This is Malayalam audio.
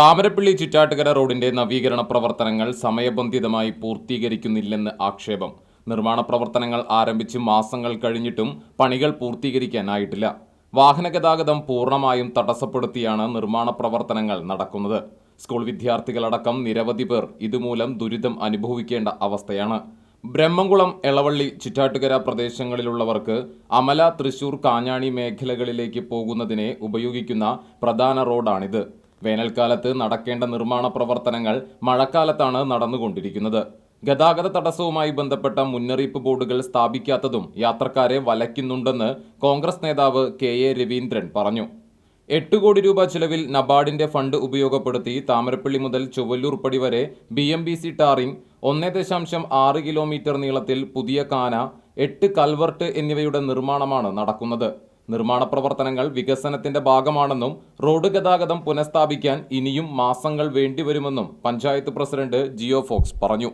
താമരപ്പള്ളി ചുറ്റാട്ടുകര റോഡിന്റെ നവീകരണ പ്രവർത്തനങ്ങൾ സമയബന്ധിതമായി പൂർത്തീകരിക്കുന്നില്ലെന്ന് ആക്ഷേപം. നിർമ്മാണ പ്രവർത്തനങ്ങൾ ആരംഭിച്ച് മാസങ്ങൾ കഴിഞ്ഞിട്ടും പണികൾ പൂർത്തീകരിക്കാനായിട്ടില്ല. വാഹന ഗതാഗതം പൂർണമായും തടസ്സപ്പെടുത്തിയാണ് നിർമ്മാണ പ്രവർത്തനങ്ങൾ നടക്കുന്നത്. സ്കൂൾ വിദ്യാർത്ഥികളടക്കം നിരവധി പേർ ഇതുമൂലം ദുരിതം അനുഭവിക്കേണ്ട അവസ്ഥയാണ്. ബ്രഹ്മംകുളം എളവള്ളി ചുറ്റാട്ടുകര പ്രദേശങ്ങളിലുള്ളവർക്ക് അമല തൃശൂർ കാഞ്ഞാണി മേഖലകളിലേക്ക് പോകുന്നതിനെ ഉപയോഗിക്കുന്ന പ്രധാന റോഡാണിത്. വേനൽക്കാലത്ത് നടക്കേണ്ട നിർമ്മാണ പ്രവർത്തനങ്ങൾ മഴക്കാലത്താണ് നടന്നുകൊണ്ടിരിക്കുന്നത്. ഗതാഗത തടസ്സവുമായി ബന്ധപ്പെട്ട മുന്നറിയിപ്പ് ബോർഡുകൾ സ്ഥാപിക്കാത്തതും യാത്രക്കാരെ വലയ്ക്കുന്നുണ്ടെന്ന് കോൺഗ്രസ് നേതാവ് കെ എ രവീന്ദ്രൻ പറഞ്ഞു. എട്ട് കോടി രൂപ ചെലവിൽ നബാർഡിന്റെ ഫണ്ട് ഉപയോഗപ്പെടുത്തി താമരപ്പള്ളി മുതൽ ചുവല്ലൂർ പടി വരെ B M B C tarring ഒന്നേ ദശാംശം ആറ് കിലോമീറ്റർ നീളത്തിൽ പുതിയ കാന എട്ട് കൽവർട്ട് എന്നിവയുടെ നിർമ്മാണമാണ് നടക്കുന്നത്. നിർമ്മാണ പ്രവർത്തനങ്ങൾ വികസനത്തിന്റെ ഭാഗമാണെന്നും റോഡ് ഗതാഗതം പുനഃസ്ഥാപിക്കാൻ ഇനിയും മാസങ്ങൾ വേണ്ടിവരുമെന്നും പഞ്ചായത്ത് പ്രസിഡന്റ് ജിയോ ഫോക്സ് പറഞ്ഞു